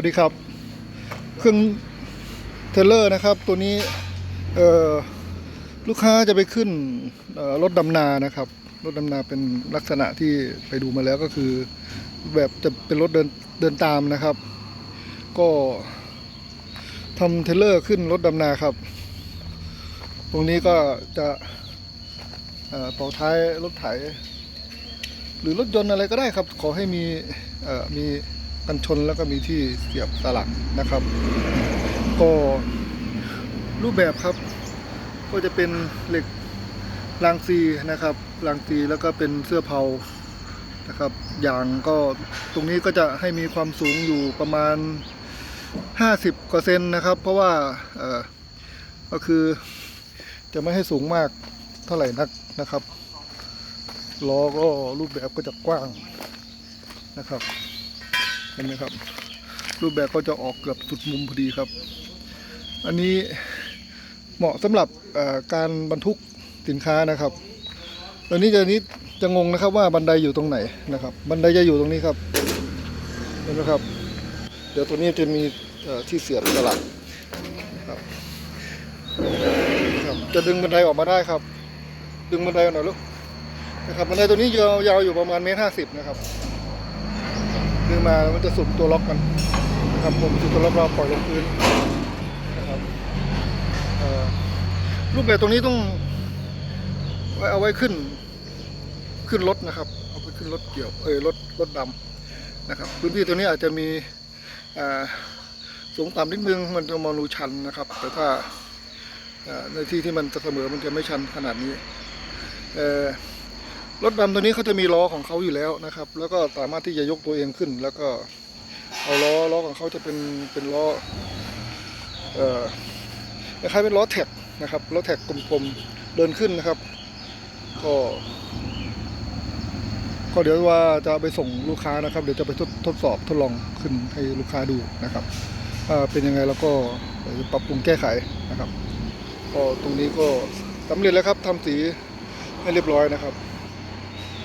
วัสดีครับ เครื่องเทเลอร์นะครับ ตัวนี้เอ่อลูกค้าจะไปขึ้นรถดำนานะครับ รถดำนาเป็นลักษณะที่ไปดูมาแล้วก็คือ แบบจะเป็นรถเดินเดินตามนะครับ ก็ทำเทเลอร์ขึ้นรถดำนาครับ ตรงนี้ก็จะต่อท้ายรถไถ หรือรถยนต์อะไรก็ได้ครับ ขอให้มีมี กันชนแล้วก็มีที่เสียบสลักนะครับ ก็รูปแบบครับ ก็จะเป็นเหล็กรางซีนะครับรางซีแล้วก็เป็นเสื้อเผานะครับยางก็ตรงนี้ก็จะให้มีความสูงอยู่ประมาณ 50กว่าเซนนะครับ เพราะว่าเออก็คือจะไม่ให้สูงมากเท่าไหร่นักนะครับล้อก็รูปแบบก็จะกว้างนะครับ ห็นไหมครับ รูปแบบก็จะออกเกือบสุดมุมพอดีครับ อันนี้เหมาะสำหรับการบรรทุกสินค้านะครับตอนนี้จะนี้จะงงนะครับว่าบันไดอยู่ตรงไหนนะครับ บันไดจะอยู่ตรงนี้ครับเห็นไหมครับ เดี๋ยวตัวนี้จะมีที่เสียบสลักครับจะดึงบันไดออกมาได้ครับ ดึงบันไดหน่อยลูกนะครับบันไดตัวนี้ยาวยาวอยู่ประมาณเมตรห้าสิบนะครับ ดึงมาแล้วมันจะสุดตัวล็อกมันนะครับผมสุดตัวล็อกเราปล่อยลงพื้นนะครับรูปแบบตรงนี้ต้องไว้เอาไว้ขึ้นขึ้นรถนะครับ เอาไปขึ้นรถเกี่ยวเอ้ยรถรถดำนะครับ พื้นที่ตัวนี้อาจจะมีสูงต่ำนิดนึงมันจะมองดูชันนะครับ แต่ถ้าในที่ที่มันจะเสมอมันจะไม่ชันขนาดนี้เออ รถดำตัวนี้เขาจะมีล้อของเขาอยู่แล้วนะครับ แล้วก็สามารถที่จะยกตัวเองขึ้น แล้วก็เอาล้อล้อของเขาจะเป็นเป็นล้อเอ่อคล้ายๆเป็นล้อแท็กนะครับล้อแท็กกลมๆเดินขึ้นนะครับ ก็ก็เดี๋ยวว่าจะไปส่งลูกค้านะครับ เดี๋ยวจะไปทดทดสอบทดลองขึ้นให้ลูกค้าดูนะครับว่าเป็นยังไงแล้วก็จะปรับปรุงแก้ไขนะครับ ก็ตรงนี้ก็สำเร็จแล้วครับทำสีให้เรียบร้อยนะครับ